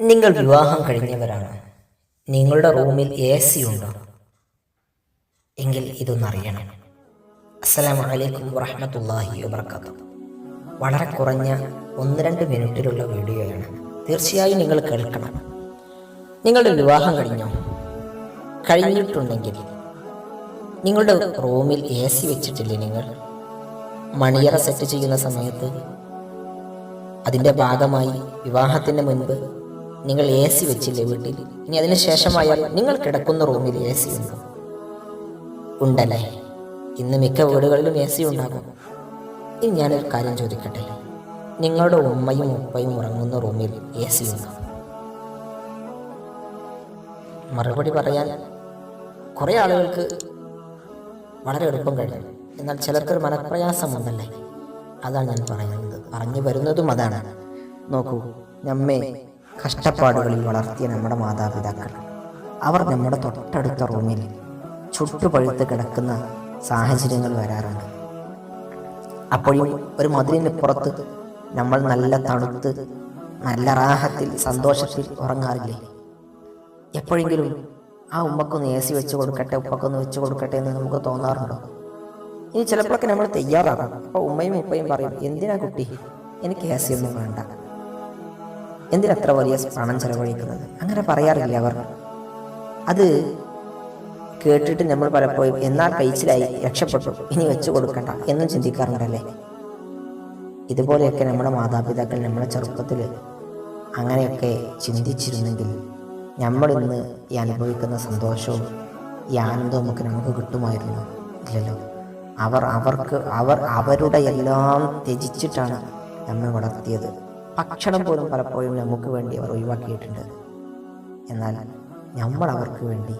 നിങ്ങൾ വിവാഹം കഴിഞ്ഞവരാണ്. നിങ്ങളുടെ റൂമിൽ എ സി ഉണ്ടോ? എങ്കിൽ ഇതൊന്നറിയണം. അസ്സലാമു അലൈക്കും വറഹമത്തല്ലാഹി വബർക്കാത്തു വളരെ കുറഞ്ഞ ഒന്ന് രണ്ട് മിനിറ്റിലുള്ള വീഡിയോയാണ്. തീർച്ചയായും നിങ്ങൾ കേൾക്കണം. നിങ്ങളുടെ വിവാഹം കഴിഞ്ഞോ? കഴിഞ്ഞിട്ടുണ്ടെങ്കിൽ നിങ്ങളുടെ റൂമിൽ എ സി വെച്ചിട്ടില്ലേ നിങ്ങൾ? മണിയറ സെറ്റ് ചെയ്യുന്ന സമയത്ത് അതിന്റെ ഭാഗമായി വിവാഹത്തിന് മുൻപ് നിങ്ങൾ എ സി വെച്ചില്ലേ വീട്ടിൽ? ഇനി അതിന് ശേഷമായാൽ നിങ്ങൾ കിടക്കുന്ന റൂമിൽ എ സി ഉണ്ടോ? ഉണ്ടല്ലേ? ഇന്ന് മിക്ക വീടുകളിലും എ സി ഉണ്ടാകും. ഇനി ഞാനൊരു കാര്യം ചോദിക്കട്ടെ? നിങ്ങളുടെ ഉമ്മയും ഉപ്പയും ഉറങ്ങുന്ന റൂമിൽ എ സി ഉണ്ടോ? മറുപടി പറയാൻ കുറേ ആളുകൾക്ക് വളരെ എളുപ്പം കഴിയും. എന്നാൽ ചിലർക്കൊരു മനപ്രയാസമുണ്ടല്ലേ? അതാണ് ഞാൻ പറയുന്നത്. പറഞ്ഞു വരുന്നതും അതാണ്. നോക്കൂ നമ്മെ കഷ്ടപ്പാടുകളിൽ വളർത്തിയ നമ്മുടെ മാതാപിതാക്കൾ. അവർ നമ്മുടെ തൊട്ടടുത്ത റൂമിൽ ചുട്ടുപഴുത്ത് കിടക്കുന്ന സാഹചര്യങ്ങൾ വരാറുണ്ട്. അപ്പോഴും ഒരു മതിലിന് പുറത്ത് നമ്മൾ നല്ല തണുത്ത് നല്ല റാഹത്തിൽ സന്തോഷത്തിൽ ഉറങ്ങാറില്ലേ? എപ്പോഴെങ്കിലും ആ ഉമ്മക്കൊന്ന് എ സി വെച്ച് കൊടുക്കട്ടെ ഉപ്പക്കൊന്ന് വെച്ച് കൊടുക്കട്ടെ എന്ന് നമുക്ക് തോന്നാറുണ്ടോ? ഇനി ചിലപ്പോഴൊക്കെ നമ്മൾ തയ്യാറാകും. അപ്പോൾ ഉമ്മയും ഉപ്പയും പറയും എന്തിനാ കുട്ടി? എനിക്ക് എ സി ഒന്നും വേണ്ട. എന്തിനത്ര വലിയ പണം ചെലവഴിക്കുന്നത്? അങ്ങനെ പറയാറില്ല അവർ. അത് കേട്ടിട്ട് നമ്മൾ പലപ്പോഴും എന്നാൽ കഴിച്ചിലായി രക്ഷപ്പെട്ടു ഇനി വെച്ചു കൊടുക്കണ്ട എന്നും ചിന്തിക്കാറുണ്ടല്ലേ? ഇതുപോലെയൊക്കെ നമ്മുടെ മാതാപിതാക്കൾ നമ്മുടെ ചെറുപ്പത്തിൽ അങ്ങനെയൊക്കെ ചിന്തിച്ചിരുന്നെങ്കിൽ നമ്മൾ ഇന്ന് ഈ അനുഭവിക്കുന്ന സന്തോഷവും ഈ ആനന്ദവും ഒക്കെ നമുക്ക് കിട്ടുമായിരുന്നു ഇല്ലല്ലോ? അവർ അവർക്ക് അവർ അവരുടെ എല്ലാം ത്യജിച്ചിട്ടാണ് നമ്മെ വളർത്തിയത്. ഭക്ഷണം പോലും പലപ്പോഴും നമുക്ക് വേണ്ടി അവർ ഒഴിവാക്കിയിട്ടുണ്ട്. എന്നാൽ നമ്മൾ അവർക്ക് വേണ്ടി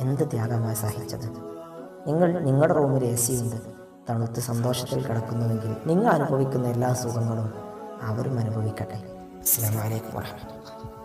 എന്ത് ത്യാഗമായി സഹിച്ചത്? നിങ്ങൾ നിങ്ങളുടെ റൂമിൽ എ സി ഉണ്ട്. തണുത്ത് സന്തോഷത്തിൽ കിടക്കുന്നുവെങ്കിൽ നിങ്ങൾ അനുഭവിക്കുന്ന എല്ലാ സുഖങ്ങളും അവരും അനുഭവിക്കട്ടെ. അസ്സാം വലൈക്കും വാഹമത്തുള്ള